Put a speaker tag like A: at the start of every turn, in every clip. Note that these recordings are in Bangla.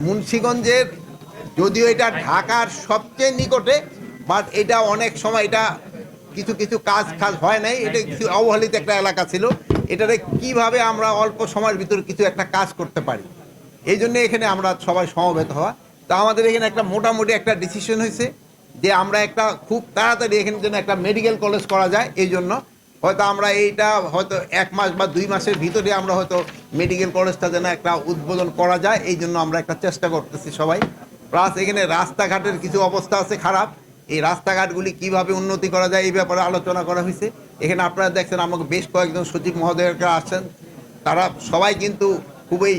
A: মুন্সীগঞ্জের যদিও এটা ঢাকার সবচেয়ে নিকটে বাট এটা অনেক সময় এটা কিছু কিছু কাজ কাজ হয় নাই এটা কিছু অবহেলিত একটা এলাকা ছিল। এটাতে কীভাবে আমরা অল্প সময়ের ভিতরে কিছু একটা কাজ করতে পারি? এই জন্য এখানে আমরা সবাই সমবেত হওয়া। তা আমাদের এখানে একটা মোটামুটি একটা ডিসিশন হয়েছে যে আমরা একটা খুব তাড়াতাড়ি এখানে যেন একটা মেডিকেল কলেজ করা যায় এই জন্য হয়তো আমরা এইটা হয়তো এক মাস বা দুই মাসের ভিতরে আমরা হয়তো মেডিকেল কলেজটা যেন একটা উদ্বোধন করা যায়, এই জন্য আমরা একটা চেষ্টা করতেছি সবাই। প্লাস এখানে রাস্তাঘাটের কিছু অবস্থা আছে খারাপ। এই রাস্তাঘাটগুলি কীভাবে উন্নতি করা যায় এই ব্যাপারে আলোচনা করা হয়েছে। এখানে আপনারা দেখছেন আমাকে বেশ কয়েকজন সচিব মহোদয়রা আসছেন। তারা সবাই কিন্তু খুবই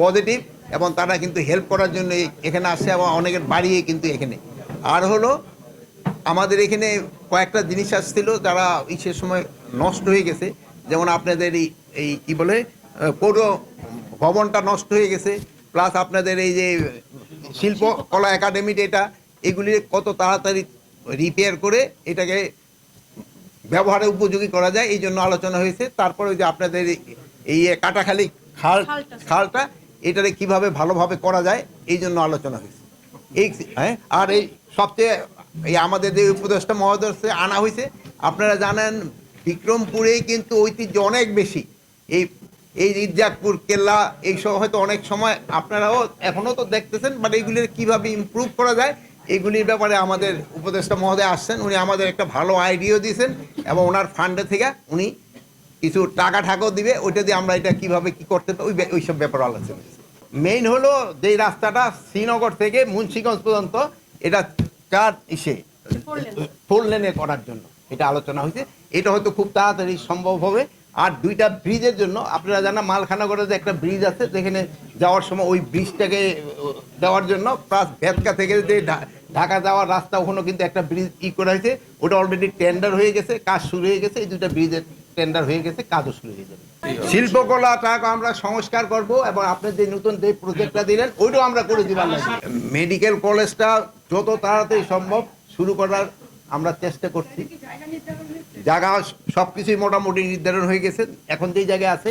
A: পজিটিভ এবং তারা কিন্তু হেল্প করার জন্য এখানে আসছে এবং অনেকের বাড়িয়ে কিন্তু এখানে। আর হলো আমাদের এখানে কয়েকটা জিনিস আসছিল যারা ইসের সময় নষ্ট হয়ে গেছে। যেমন আপনাদের এই এই কী বলে পৌর ভবনটা নষ্ট হয়ে গেছে প্লাস আপনাদের এই যে শিল্প কলা একাডেমিটা এটা এগুলি কত তাড়াতাড়ি রিপেয়ার করে এটাকে ব্যবহারে উপযোগী করা যায় এই জন্য আলোচনা হয়েছে। তারপরে ওই যে আপনাদের এই- এই কাটাখালি খাল খালটা এটারে কীভাবে ভালোভাবে করা যায় এই জন্য আলোচনা হয়েছে। এই হ্যাঁ আর এই সবচেয়ে এই আমাদের যে উপদেষ্টা মহোদয় আনা হয়েছে। আপনারা জানেন, বিক্রমপুরেই কিন্তু ঐতিহ্য অনেক বেশি। এই এই ইজাকপুর কেল্লা, এইসব হয়তো অনেক সময় আপনারাও এখনও তো দেখতেছেন বাট এইগুলির কীভাবে ইমপ্রুভ করা যায়, এইগুলির ব্যাপারে আমাদের উপদেষ্টা মহোদয় আসছেন। উনি আমাদের একটা ভালো আইডিয়াও দিয়েছেন এবং ওনার ফান্ডে থেকে উনি কিছু টাকা ঠাকাও দিবে। ওইটা দিয়ে আমরা এটা কীভাবে কি করতে ওই ওইসব ব্যাপারে আলোচনা মেইন হলো যেই রাস্তাটা শ্রীনগর থেকে মুন্সিগঞ্জ পর্যন্ত, এটা চার ইসে? ফোর লেনে করার জন্য। এটা আলোচনা হয়েছে। এটা হয়তো খুব তাড়াতাড়ি সম্ভব হবে। আর দুইটা ব্রিজের জন্য আপনারা জানা মালখানাগড়ে যে একটা ব্রিজ আছে যেখানে যাওয়ার সময় ওই ব্রিজটাকে দেওয়ার জন্য প্লাস ভেতকা থেকে যে ঢাকা যাওয়ার রাস্তা ওখানেও কিন্তু একটা ব্রিজ ই করা হয়েছে। ওটা অলরেডি টেন্ডার হয়ে গেছে কাজ শুরু হয়ে গেছে। এই দুইটা ব্রিজের টেন্ডার হয়ে গেছে কাজও শুরু হয়ে যাবে শিল্পকলাটাকে আমরা সংস্কার করব এবং আপনি যে নতুন যে প্রজেক্টটা দিলেন ওইটাও আমরা করে দিবার মেডিকেল কলেজটা যত তাড়াতাড়ি সম্ভব শুরু করার আমরা চেষ্টা করছি। জায়গা সব কিছুই মোটামুটি নির্ধারণ হয়ে গেছে। এখন যেই জায়গায় আছে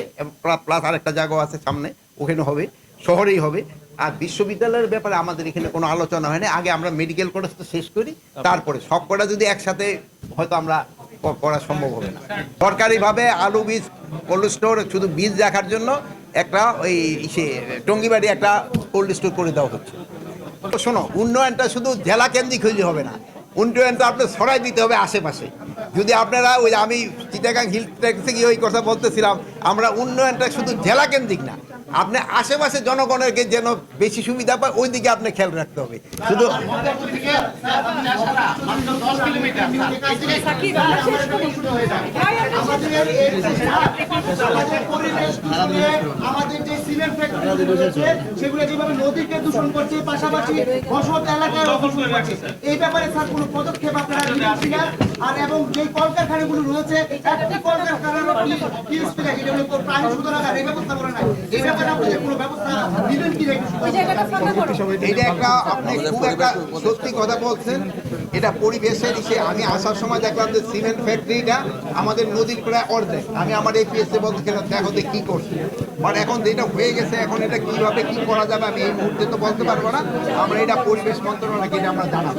A: প্লাস আরেকটা জায়গাও আছে সামনে ওখানে হবে, শহরেই হবে। আর বিশ্ববিদ্যালয়ের ব্যাপারে আমাদের এখানে কোনো আলোচনা হয়নি। আগে আমরা মেডিকেল কলেজটা শেষ করি, তারপরে সব কটা যদি একসাথে হয়তো আমরা করা সম্ভব হবে না। সরকারিভাবে আলু বীজ কোল্ড স্টোর শুধু বীজ রাখার জন্য একটা ওই সে টঙ্গিবাড়ি একটা কোল্ড স্টোর করে দেওয়া হচ্ছে। শোনো, উন্নয়নটা শুধু জেলা কেন্দ্রিক হইলে হবে না। উন্নয়নটা আপনার সরাই দিতে হবে আশেপাশে। যদি আপনারা ওই আমি চিটাগাং হিল থেকে ওই কথা বলতেছিলাম, আমরা উন্নয়নটা শুধু জেলা কেন্দ্রিক না আপনি আশেপাশে জনগণেরকে যেন বেশি সুবিধা পায়, ওই দিকে আপনি খেয়াল রাখতে হবে। শুধু
B: আমাদের নদীকে দূষণ করছে পাশাপাশি এই ব্যাপারে পদক্ষেপ যে রয়েছে
A: এটা একটা আপনি খুব একটা সত্যি কথা বলছেন। এটা পরিবেশের ইসে। আমি আসার সময় দেখলাম যে সিমেন্ট ফ্যাক্টরিটা আমাদের নদীর প্রায় অর্ধেক। আমি আমার এই পিএসসি বলতে দেখো যে কি করছে। বাট এখন যেটা হয়ে গেছে এখন এটা কীভাবে কি করা যাবে আমি এই মুহূর্তে তো বলতে পারব না। আমরা এটা পরিবেশ মন্ত্রণালয়কে এটা আমরা জানাব।